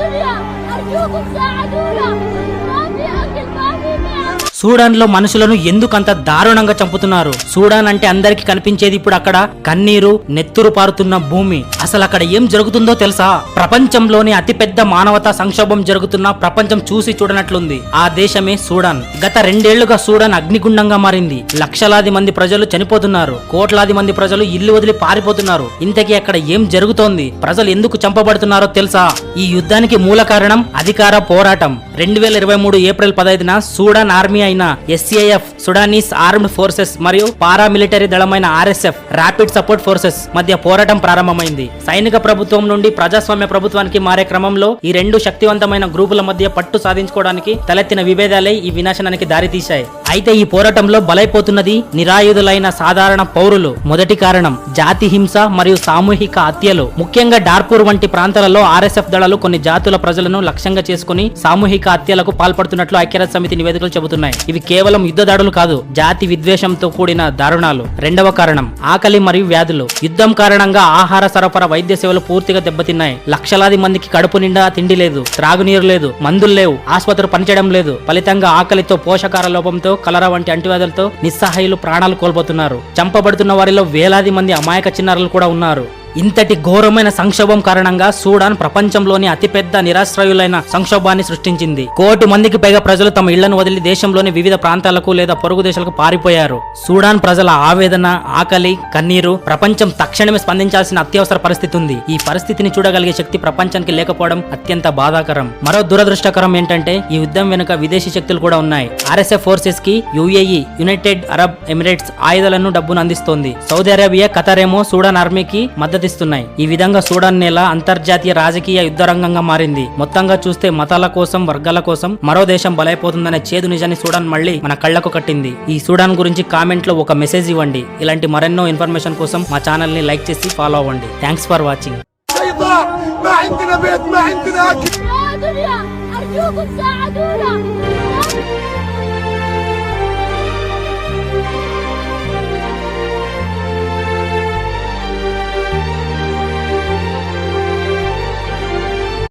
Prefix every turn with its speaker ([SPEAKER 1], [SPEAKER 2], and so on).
[SPEAKER 1] دنيا أرجوكم ساعدونا. ما في أكل ما
[SPEAKER 2] సూడాన్లో మనుషులను ఎందుకంత దారుణంగా చంపుతున్నారు? సూడాన్ అంటే అందరికీ కనిపించేది ఇప్పుడు అక్కడ కన్నీరు నెత్తురు పారుతున్న భూమి. అసలు అక్కడ ఏం జరుగుతుందో తెలుసా? ప్రపంచంలోని అతిపెద్ద మానవతా సంక్షోభం జరుగుతున్న ప్రపంచం చూసి చూడనట్లుంది. ఆ దేశమే సూడాన్. గత రెండేళ్ళుగా సూడాన్ అగ్నిగుండంగా మారింది. లక్షలాది మంది ప్రజలు చనిపోతున్నారు. కోట్లాది మంది ప్రజలు ఇల్లు వదిలి పారిపోతున్నారు. ఇంతకీ అక్కడ ఏం జరుగుతోంది? ప్రజలు ఎందుకు చంపబడుతున్నారో తెలుసా? ఈ యుద్ధానికి మూల కారణం అధికార పోరాటం. రెండు వేల ఇరవై మూడు ఏప్రిల్ పదహైదున సూడాన్ ఆర్మీ అయిన ఎస్ఏఎఫ్ సుడానీస్ ఆర్మ్డ్ ఫోర్సెస్ మరియు పారామిలిటరీ దళమైన ఆర్ఎస్ఎఫ్ ర్యాపిడ్ సపోర్ట్ ఫోర్సెస్ మధ్య పోరాటం ప్రారంభమైంది. సైనిక ప్రభుత్వం నుండి ప్రజాస్వామ్య ప్రభుత్వానికి మారే క్రమంలో ఈ రెండు శక్తివంతమైన గ్రూపుల మధ్య పట్టు సాధించుకోవడానికి తలెత్తిన విభేదాలే ఈ వినాశనానికి దారితీశాయి. అయితే ఈ పోరాటంలో బలైపోతున్నది నిరాయుధులైన సాధారణ పౌరులు. మొదటి కారణం జాతి హింస మరియు సామూహిక హత్యలు. ముఖ్యంగా డార్పూర్ వంటి ప్రాంతాలలో ఆర్ఎస్ఎఫ్ దళాలు కొన్ని జాతుల ప్రజలను లక్ష్యంగా చేసుకుని సామూహిక హత్యలకు పాల్పడుతున్నట్లు ఐక్యరాజ్య సమితి నివేదికలు చెబుతున్నాయి. ఇవి కేవలం యుద్ధ దాడులు కాదు జాతి విద్వేషంతో కూడిన దారుణాలు. రెండవ కారణం ఆకలి మరియు వ్యాధులు. యుద్ధం కారణంగా ఆహార సరఫరా వైద్య సేవలు పూర్తిగా దెబ్బతిన్నాయి. లక్షలాది మందికి కడుపు నిండా తిండి లేదు త్రాగునీరు లేదు మందులు లేవు ఆసుపత్రి పనిచేయడం లేదు. ఫలితంగా ఆకలితో పోషకార లోపంతో కలరా వంటి అంటువ్యాధులతో నిస్సహాయులు ప్రాణాలు కోల్పోతున్నారు. చంపబడుతున్న వారిలో వేలాది మంది అమాయక చిన్నారులు కూడా ఉన్నారు. ఇంతటి ఘోరమైన సంక్షోభం కారణంగా సూడాన్ ప్రపంచంలోని అతిపెద్ద నిరాశ్రయులైన సంక్షోభాన్ని సృష్టించింది. కోటి మందికి పైగా ప్రజలు తమ ఇళ్ళను వదిలి దేశంలోని వివిధ ప్రాంతాలకు లేదా పొరుగు దేశాలకు పారిపోయారు. సూడాన్ ప్రజల ఆవేదన ఆకలి కన్నీరు ప్రపంచం తక్షణమే స్పందించాల్సిన అత్యవసర పరిస్థితి ఉంది. ఈ పరిస్థితిని చూడగలిగే శక్తి ప్రపంచానికి లేకపోవడం అత్యంత బాధాకరం. మరో దురదృష్టకరం ఏంటంటే ఈ యుద్ధం వెనుక విదేశీ శక్తులు కూడా ఉన్నాయి. ఆర్ఎస్ఎఫ్ ఫోర్సెస్కి యుఏఈ యునైటెడ్ అరబ్ ఎమిరేట్స్ ఆయుధాలను డబ్బును అందిస్తోంది. సౌదీ అరేబియా ఖతర్ సూడాన్ ఆర్మీకి మద్దతు మద్దతిస్తున్నాయి ఈ విధంగా సూడాన్ నేల అంతర్జాతీయ రాజకీయ యుద్ధ రంగంగా మారింది మొత్తంగా చూస్తే మతాల కోసం వర్గాల కోసం మరో దేశం బలైపోతుందనే చేదు నిజాన్ని సూడాన్ మళ్ళీ మన కళ్ళకు కట్టింది ఈ సూడాన్ గురించి కామెంట్ లో ఒక మెసేజ్ ఇవ్వండి ఇలాంటి మరెన్నో ఇన్ఫర్మేషన్ కోసం మా ఛానల్ ని లైక్ చేసి ఫాలో అవ్వండి థ్యాంక్స్ ఫర్ వాచింగ్
[SPEAKER 3] ضيضاء ما عندنا بيت ما عندنا اكل
[SPEAKER 1] يا دنيا أرجوكم ساعدونا